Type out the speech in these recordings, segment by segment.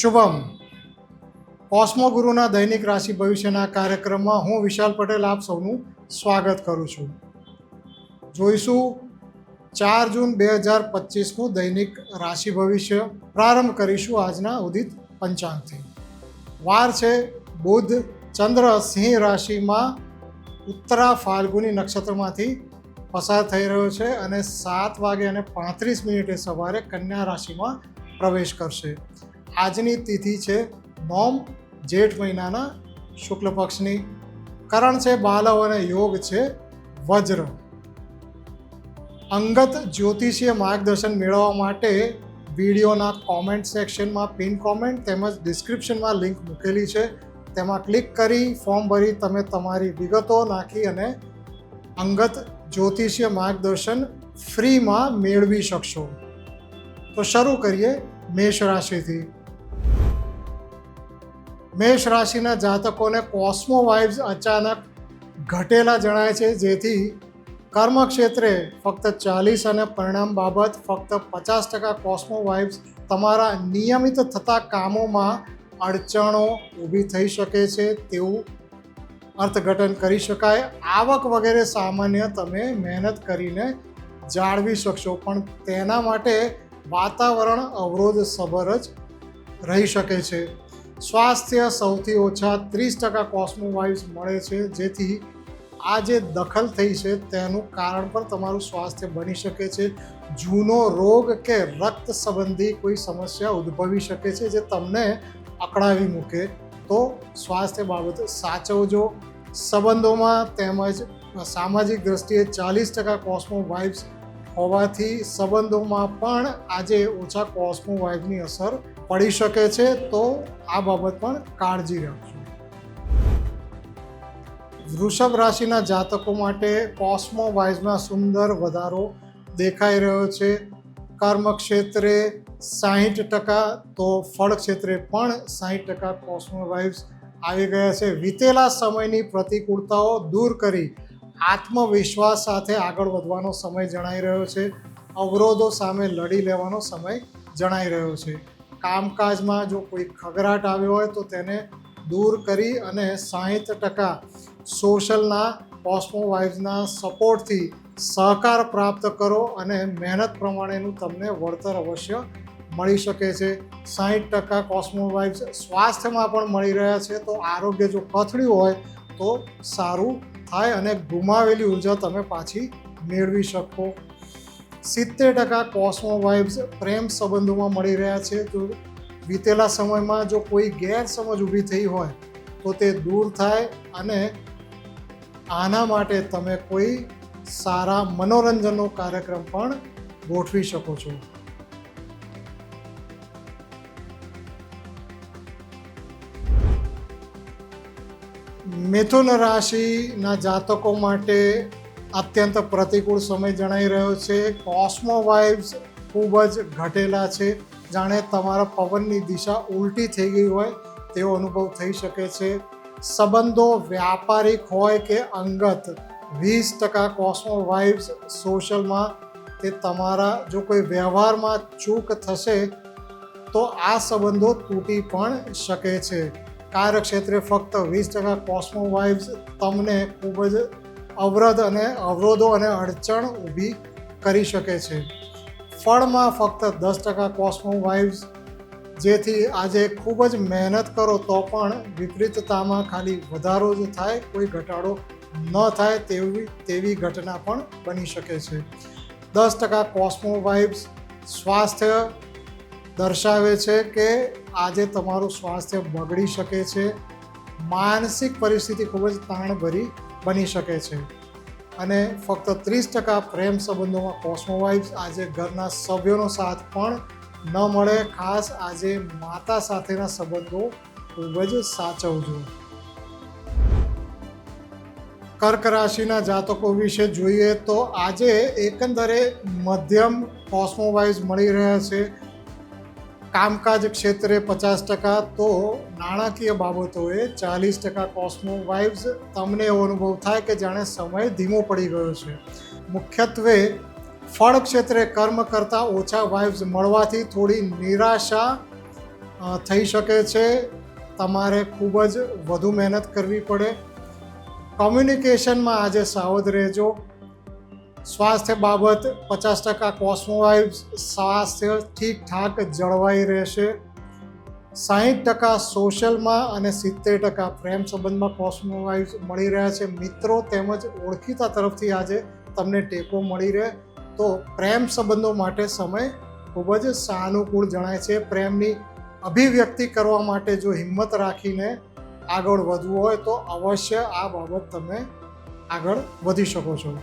શુભમ. કોસ્મો ગુરુના દૈનિક રાશિ ભવિષ્યના કાર્યક્રમમાં હું વિશાલ પટેલ આપ સૌનું સ્વાગત કરું છું. જોઈશું ચાર જૂન બે હજાર પચીસનું દૈનિક રાશિ ભવિષ્ય. પ્રારંભ કરીશું આજના ઉદિત પંચાંગથી. વાર છે બુધ. ચંદ્ર સિંહ રાશિમાં ઉત્તરા ફાલ્ગુની નક્ષત્રમાંથી પસાર થઈ રહ્યો છે અને સાત વાગે અને પાંત્રીસ મિનિટે સવારે કન્યા રાશિમાં પ્રવેશ કરશે. આજની તિથિ છે નોમ જેઠ મહિનાના શુક્લ પક્ષની. કરણ છે બાલવ અને યોગ છે વજ્ર. અંગત જ્યોતિષીય માર્ગદર્શન મેળવવા માટે વિડીયોના કોમેન્ટ સેક્શનમાં પિન કોમેન્ટ તેમજ ડિસ્ક્રિપ્શનમાં લિંક મૂકેલી છે. તેમાં ક્લિક કરી ફોર્મ ભરી તમે તમારી વિગતો નાખી અને અંગત જ્યોતિષીય માર્ગદર્શન ફ્રીમાં મેળવી શકશો. તો શરૂ કરીએ મેષ રાશિથી. મેષ રાશિના જાતકોને કોસ્મો વાઇબ્સ અચાનક ઘટેલા જણાય છે, જેથી કર્મક્ષેત્રે ફક્ત ચાલીસ અને પરિણામ બાબત ફક્ત પચાસ ટકા કોસ્મો વાઇબ્સ તમારા નિયમિત થતા કામોમાં અડચણો ઊભી થઈ શકે છે તેવું અર્થઘટન કરી શકાય. આવક વગેરે સામાન્ય તમે મહેનત કરીને જાળવી શકશો, પણ તેના માટે વાતાવરણ અવરોધ સભર જ રહી શકે છે. સ્વાસ્થ્ય સૌથી ઓછા ત્રીસ ટકા કોસ્મોવાઇઝ મળે છે, જેથી આ જે દખલ થઈ છે તેનું કારણ પણ તમારું સ્વાસ્થ્ય બની શકે છે. જૂનો રોગ કે રક્ત સંબંધી કોઈ સમસ્યા ઉદ્ભવી શકે છે જે તમને અકળાવી મૂકે, તો સ્વાસ્થ્ય બાબતે સાચવજો. સંબંધોમાં તેમજ સામાજિક દ્રષ્ટિએ ચાલીસ ટકા કોસ્મો વાઇબ્સ હોવાથી સંબંધોમાં પણ આજે ઓછા કોસ્મો વાઇબ્સની અસર પડી શકે છે, તો આ બાબત પણ કાળજી રાખજો. વૃષભ રાશિના જાતકો માટે કોસ્મો વાઇઝમાં સુંદર વધારો દેખાઈ રહ્યો છે. કર્મ ક્ષેત્રે સાહીઠ ટકા, તો ફળ ક્ષેત્રે પણ સાહીઠ ટકા કોસ્મો વાઇવ્સ આવી ગયા છે. વીતેલા સમયની પ્રતિકૂળતાઓ દૂર કરી આત્મવિશ્વાસ સાથે આગળ વધવાનો સમય જણાઈ રહ્યો છે. અવરોધો સામે લડી લેવાનો સમય જણાઈ રહ્યો છે. કામકાજમાં જો કોઈ ખગરાટ આવ્યો હોય તો તેને દૂર કરી અને સાહીઠ ટકા સોશલના કોસ્મો વાઇવ્સના સપોર્ટથી સહકાર પ્રાપ્ત કરો અને મહેનત પ્રમાણેનું તમને વળતર અવશ્ય મળી શકે છે. સાહીઠ ટકા કોસ્મો વાઇવ્સ સ્વાસ્થ્યમાં પણ મળી રહ્યા છે. તો આરોગ્ય જો કથળ્યું હોય તો સારું થાય અને ગુમાવેલી ઊર્જા તમે પાછી મેળવી શકો. સિત્તેર ટકા કોસ્મો વાઇબ્સ પ્રેમ સંબંધોમાં મળી રહ્યા છે. તો વીતેલા સમયમાં જો કોઈ ગેરસમજ ઊભી થઈ હોય, તો તે દૂર થાય અને આના માટે તમે કોઈ સારા મનોરંજનનો કાર્યક્રમ પણ ગોઠવી શકો છો. મિથુન રાશિના જાતકો માટે અત્યંત પ્રતિકૂળ સમય જણાઈ રહ્યો છે. કોસ્મો વાઇવ્સ ખૂબ જ ઘટેલા છે. જાણે તમારા પવનની દિશા ઉલટી થઈ ગઈ હોય તેવો અનુભવ થઈ શકે છે. સંબંધો વ્યાપારિક હોય કે અંગત, વીસ ટકા કોસ્મો વાઇવ્સ સોશિયલમાં તે તમારા જો કોઈ વ્યવહારમાં ચૂક થશે, તો આ સંબંધો તૂટી પણ શકે છે. કાર્યક્ષેત્રે ફક્ત વીસ ટકા કોસ્મો વાઇવ્સ તમને ખૂબ જ અવરોધ અને અવરોધો અને અડચણ ઊભી કરી શકે છે. ફળમાં ફક્ત દસ ટકા કોસ્મો વાઇવ્સ જેથી આજે ખૂબ જ મહેનત કરો તો પણ વિપરીતતામાં ખાલી વધારો જ થાય, કોઈ ઘટાડો ન થાય તેવી તેવી ઘટના પણ બની શકે છે. દસ ટકા કોસ્મો વાઇબ્સ સ્વાસ્થ્ય દર્શાવે છે કે આજે તમારું સ્વાસ્થ્ય બગડી શકે છે. માનસિક પરિસ્થિતિ ખૂબ જ તાણભરી બની શકે છે. અને ફક્ત ત્રીસ ટકા પ્રેમ સંબંધોમાં કોસ્મોવાઇફ્સ આજે ઘરના સભ્યોનો સાથ પણ ન મળે. ખાસ આજે માતા સાથેના સંબંધો ખૂબ જ સાચવજો કર્ક રાશિના જાતકો વિશે જોઈએ તો આજે એકંદરે મધ્યમ કોસ્મોવાઇઝ મળી રહ્યા છે. કામકાજ ક્ષેત્રે પચાસ ટકા, તો નાણાકીય બાબતોએ ચાલીસ ટકા કોસ્મો વાઇબ્સ તમને એવો અનુભવ થાય કે જાણે સમય ધીમો પડી ગયો છે. મુખ્યત્વે ફળ ક્ષેત્રે કર્મ કરતાં ઓછા વાઇબ્સ મળવાથી થોડી નિરાશા થઈ શકે છે. તમારે ખૂબ જ વધુ મહેનત કરવી પડે. કોમ્યુનિકેશનમાં આજે સાવધ રહેજો. સ્વાસ્થ્ય બાબત પચાસ ટકા કોસ્મોવાઇવ્સ સ્વાસ્થ્ય ઠીકઠાક જળવાઈ રહેશે. સાહીઠ ટકા સોશિયલમાં અને સિત્તેર ટકા પ્રેમ સંબંધમાં કોસ્મોવાઇવ્સ મળી રહ્યા છે. મિત્રો તેમજ ઓળખીતા તરફથી આજે તમને ટેકો મળી રહે. તો પ્રેમ સંબંધો માટે સમય ખૂબ જ સાનુકૂળ જણાય છે. પ્રેમની અભિવ્યક્તિ કરવા માટે જો હિંમત રાખીને આગળ વધવું હોય તો અવશ્ય આ બાબત તમે આગળ વધી શકો છો.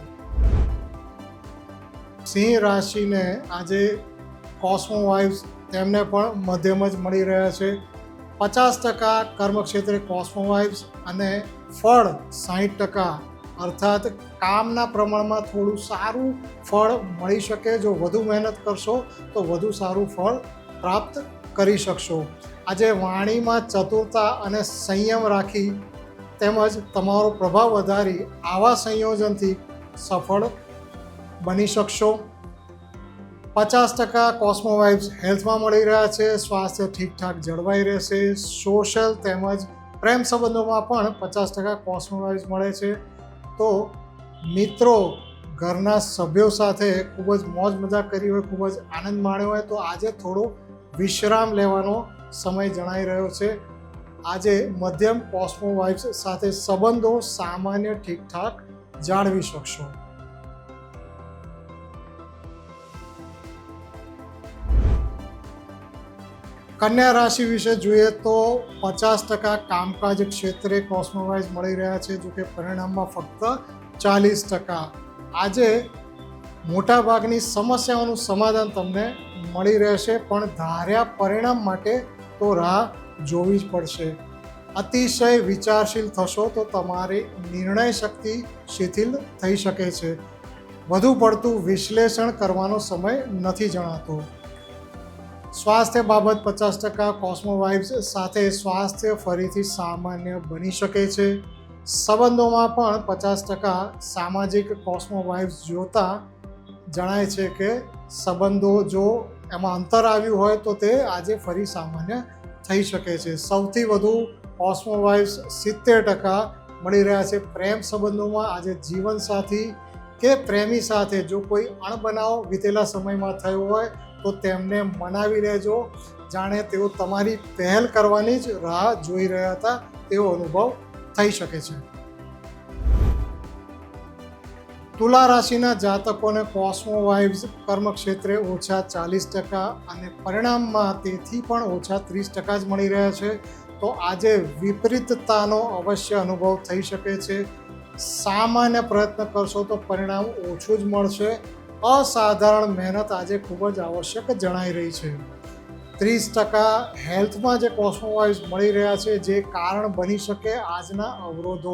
સિંહ રાશિને આજે કોસ્મો વાઇવ્સ તેમને પણ મધ્યમ જ મળી રહ્યા છે. પચાસ ટકા કર્મક્ષેત્રે કોસ્મો વાઇવ્સ અને ફળ સાહીઠ ટકા. અર્થાત કામના પ્રમાણમાં થોડું સારું ફળ મળી શકે. જો વધુ મહેનત કરશો, તો વધુ સારું ફળ પ્રાપ્ત કરી શકશો. આજે વાણીમાં ચતુરતા અને સંયમ રાખી તેમજ તમારો પ્રભાવ વધારી આવા સંયોજનથી સફળ બની શકશો. પચાસ ટકા કોસ્મો વાઇબ્સ હેલ્થમાં મળી રહ્યા છે, સ્વાસ્થ્ય ઠીકઠાક જળવાઈ રહેશે સોશિયલ તેમજ પ્રેમ સંબંધોમાં પણ પચાસ ટકા કોસ્મો વાઇબ્સ મળે છે. તો મિત્રો, ઘરના સભ્યો સાથે ખૂબ જ મોજ મજા કરી હોય, ખૂબ જ આનંદ માણ્યો હોય, તો આજે થોડો વિશ્રામ લેવાનો સમય જણાઈ રહ્યો છે. આજે મધ્યમ કોસ્મો વાઇબ્સ સાથે સંબંધો સામાન્ય ઠીકઠાક જાળવી શકશો. કન્યા રાશિ વિશે જોઈએ તો પચાસ ટકા કામકાજ ક્ષેત્રે કોસ્મોવાઇઝ મળી રહ્યા છે, જો કે પરિણામમાં ફક્ત ચાલીસ ટકા. આજે મોટાભાગની સમસ્યાઓનું સમાધાન તમને મળી રહેશે, પણ ધાર્યા પરિણામ માટે તો રાહ જોવી જ પડશે. અતિશય વિચારશીલ થશો તો તમારી નિર્ણય શક્તિ શિથિલ થઈ શકે છે. વધુ પડતું વિશ્લેષણ કરવાનો સમય નથી જણાતો. સ્વાસ્થ્ય બાબત પચાસ ટકા કોસ્મો વાઇબ્સ સાથે સ્વાસ્થ્ય ફરીથી સામાન્ય બની શકે છે. સંબંધોમાં પણ પચાસ ટકા સામાજિક કોસ્મો જોતા જણાય છે કે સંબંધો જો એમાં અંતર આવ્યું હોય તો તે આજે ફરી સામાન્ય થઈ શકે છે. સૌથી વધુ કોસ્મોવાઇબ્સ સિત્તેર ટકા મળી રહ્યા છે. પ્રેમ સંબંધોમાં આજે જીવનસાથી કે પ્રેમી સાથે જો કોઈ અણબનાવ વીતેલા સમયમાં થયો હોય તો તેમને મનાવી લેજો જાણે તેઓ તમારી પહેલ કરવાની જ રાહ જોઈ રહ્યા હતા, તેવો અનુભવ થઈ શકે છે. તુલા રાશિના જાતકોને કોસ્મો વાઇબ્સ કર્મક્ષેત્રે ઓછા ચાલીસ ટકા અને પરિણામમાં તેથી પણ ઓછા ત્રીસ ટકા જ મળી રહ્યા છે. તો આજે વિપરીતતાનો અવશ્ય અનુભવ થઈ શકે છે. સામાન્ય પ્રયત્ન કરશો તો પરિણામ ઓછું જ મળશે. અસાધારણ મહેનત આજે ખૂબ જ આવશ્યક જણાઈ રહી છે. ત્રીસ ટકા હેલ્થમાં જે કોસ્મોવાઇઝ મળી રહ્યા છે, જે કારણ બની શકે આજના અવરોધો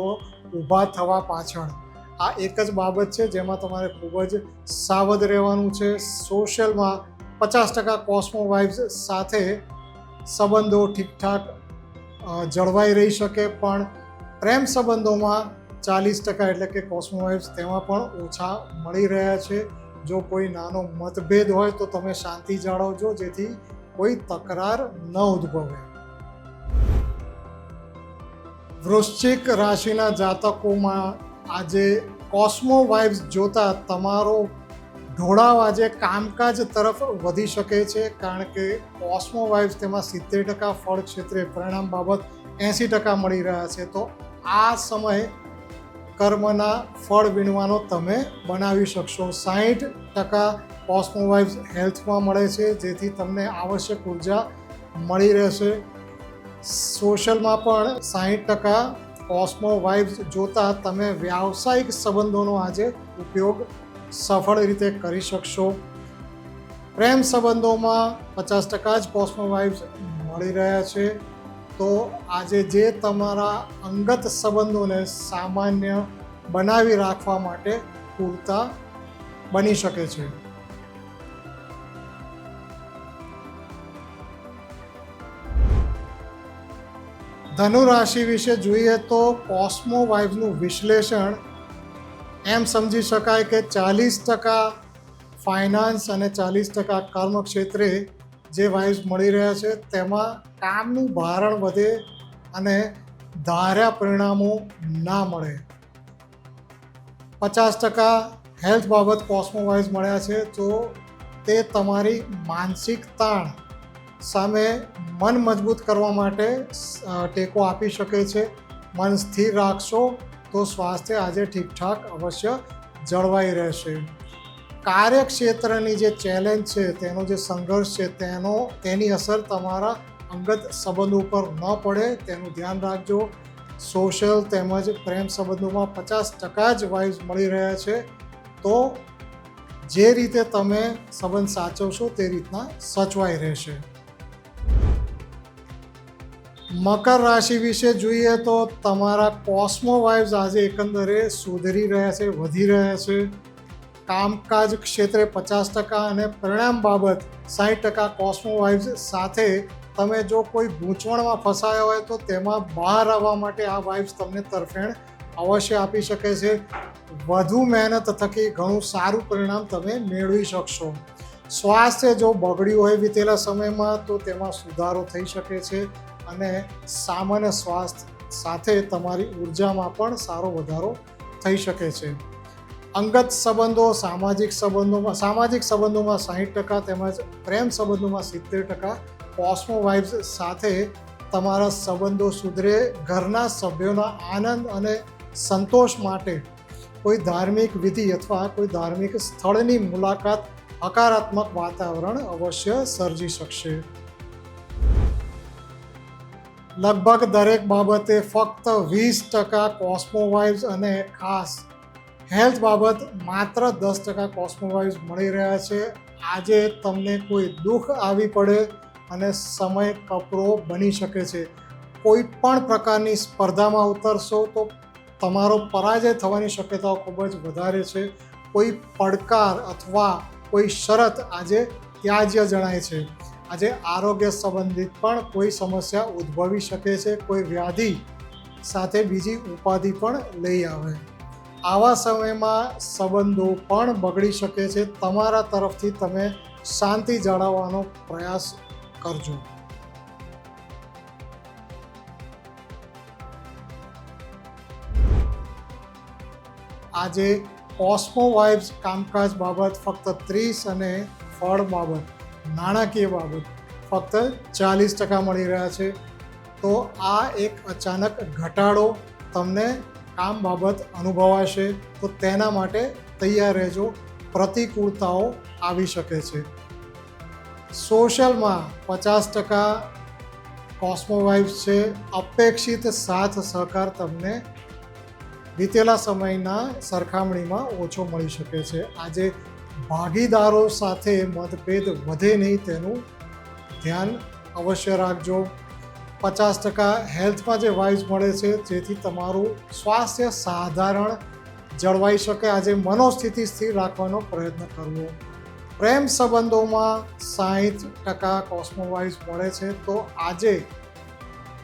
ઊભા થવા પાછળ. આ એક જ બાબત છે જેમાં તમારે ખૂબ જ સાવધ રહેવાનું છે. સોશિયલમાં પચાસ ટકા કોસ્મોવાઇવ્સ સાથે સંબંધો ઠીકઠાક જળવાઈ રહી શકે, પણ પ્રેમ સંબંધોમાં ચાલીસ ટકા એટલે કે કોસ્મોવાઇવ્સ તેમાં પણ ઓછા મળી રહ્યા છે. જો કોઈ નાનો મતભેદ હોય તો તમે શાંતિ જાળવજો, જેથી કોઈ તકરાર ન ઉદ્ભવે. વૃશ્ચિક રાશિના જાતકોમાં આજે કોસ્મો વાઇબ્સ જોતા તમારો ઢોળાવ આજે કામકાજ તરફ વધી શકે છે, કારણ કે કોસ્મો વાઇબ્સ તેમાં સિત્તેર ટકા ફળ ક્ષેત્રે પરિણામ બાબત એંસી ટકા મળી રહ્યા છે. તો આ સમય કર્મના ફળ વીણવાનો તમે બનાવી શકશો. સાહીઠ ટકા કોસ્મોવાઇવ્સ હેલ્થમાં મળે છે, જેથી તમને આવશ્યક ઊર્જા મળી રહેશે. સોશિયલમાં પણ સાહીઠ ટકા કોસ્મો વાઇબ્સ જોતા તમે વ્યાવસાયિક સંબંધોનો આજે ઉપયોગ સફળ રીતે કરી શકશો. પ્રેમ સંબંધોમાં પચાસ ટકા જ કોસ્મો વાઇબ્સ મળી રહ્યા છે. તો આજે જે તમારા અંગત સંબંધોને સામાન્ય બનાવી રાખવા માટે પૂરતા બની શકે છે. ધનુ રાશિ વિશે જોઈએ તો કોસ્મો વાઇબ્સનું વિશ્લેષણ એમ સમજી શકાય કે ચાલીસ ટકા ફાઇનાન્સ અને ચાલીસ ટકા કર્મ ક્ષેત્રે જે વાઇન્સ મળી રહ્યા છે, તેમાં કામનું ભારણ વધે અને ધાર્યા પરિણામો ના મળે. પચાસ ટકા હેલ્થ બાબત કોસ્મોવાઇઝ મળ્યા છે, તો તે તમારી માનસિક તાણ સામે મન મજબૂત કરવા માટે ટેકો આપી શકે છે. મન સ્થિર રાખશો તો સ્વાસ્થ્ય આજે ઠીકઠાક અવશ્ય જળવાઈ રહેશે. કાર્યક્ષેત્રની જે ચેલેન્જ છે, તેનો જે સંઘર્ષ છે, તેનો, તેની અસર તમારા અંગત સંબંધો ઉપર ન પડે, તેનું ધ્યાન રાખજો. સોશિયલ તેમજ પ્રેમ સંબંધોમાં પચાસ ટકા જ વાઇવ્સ મળી રહ્યા છે. તો જે રીતે તમે સંબંધ સાચવશો તે રીતના સચવાઈ રહેશે. મકર રાશિ વિશે જોઈએ તો તમારા કોસ્મો વાઇવ્સ આજે એકંદરે સુધરી રહ્યા છે, વધી રહ્યા છે. કામકાજ ક્ષેત્રે પચાસ ટકા અને પરિણામ બાબત સાઠ ટકા કોસ્મો વાઇવ્સ સાથે તમે જો કોઈ ગૂંચવણમાં ફસાયા હોય તો તેમાં બહાર આવવા માટે આ વાઇબ્સ તમને તરફેણ અવશ્ય આપી શકે છે. વધુ મહેનત થકી ઘણું સારું પરિણામ તમે મેળવી શકશો. સ્વાસ્થ્ય જો બગડ્યું હોય વીતેલા સમયમાં તો તેમાં સુધારો થઈ શકે છે અને સામાન્ય સ્વાસ્થ્ય સાથે તમારી ઉર્જામાં પણ સારો વધારો થઈ શકે છે. અંગત સંબંધો, સામાજિક સંબંધોમાં સામાજિક સંબંધોમાં સાહીઠ ટકા તેમજ પ્રેમ સંબંધોમાં સિત્તેર ટકા કોસ્મો વાઇબ્સ સાથે તમારા સંબંધો સુધરે, ઘરના સભ્યોના આનંદ અને સંતોષ માટે કોઈ ધાર્મિક વિધિ અથવા કોઈ ધાર્મિક સ્થળની મુલાકાત હકારાત્મક વાતાવરણ અવશ્ય સર્જી શકશે. લગભગ દરેક બાબતે ફક્ત વીસ ટકા કોસ્મો વાઇવ્સ અને ખાસ હેલ્થ બાબત માત્ર દસ ટકા કોસ્મોવાઇઝ મળી રહ્યા છે. આજે તમને કોઈ દુઃખ આવી પડે અને સમય કપરો બની શકે છે. કોઈ પણ પ્રકારની સ્પર્ધામાં ઉતરશો તો તમારો પરાજય થવાની શક્યતાઓ ખૂબ જ વધારે છે. કોઈ પડકાર અથવા કોઈ શરત આજે ત્યાજ્ય જણાય છે. આજે આરોગ્ય સંબંધિત પણ કોઈ સમસ્યા ઉદ્ભવી શકે છે. કોઈ વ્યાધિ સાથે બીજી ઉપાધિ પણ લઈ આવે. આવા સમયમાં સંબંધો પણ બગડી શકે છે. તમારા તરફથી તમે શાંતિ જાળવવાનો પ્રયાસ કરજો. આજે કોસ્મો વાઇબ્સ કામકાજ બાબત ફક્ત ત્રીસ અને ફળ બાબત, નાણાકીય બાબત ફક્ત ચાલીસ ટકા મળી રહ્યા છે. તો આ એક અચાનક ઘટાડો તમને કામ બાબત અનુભવાશે, તો તેના માટે તૈયાર રહેજો. પ્રતિકૂળતાઓ આવી શકે છે. સોશિયલમાં પચાસ ટકા કોસ્મોવાઇબ્સ છે. અપેક્ષિત સાથ સહકાર તમને વીતેલા સમયના સરખામણીમાં ઓછો મળી શકે છે. આજે ભાગીદારો સાથે મતભેદ વધે નહીં તેનું ધ્યાન અવશ્ય રાખજો. પચાસ ટકા હેલ્થમાં જે વાઇવ્સ મળે છે, જેથી તમારું સ્વાસ્થ્ય સાધારણ જળવાઈ શકે. આજે મનોસ્થિતિ સ્થિર રાખવાનો પ્રયત્ન કરવો. પ્રેમ સંબંધોમાં સાહીઠ ટકા કોસ્મોવાઇઝ મળે છે. તો આજે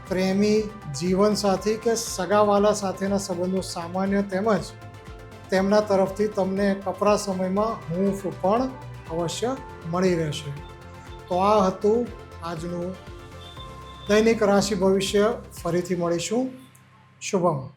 પ્રેમી જીવનસાથી કે સગાવાલા સાથેના સંબંધો સામાન્ય તેમજ તેમના તરફથી તમને કપરા સમયમાં હૂંફ પણ અવશ્ય મળી રહેશે. તો આ હતું આજનું દૈનિક રાશિ ભવિષ્ય ફરીથી મળીશું. શુભમ.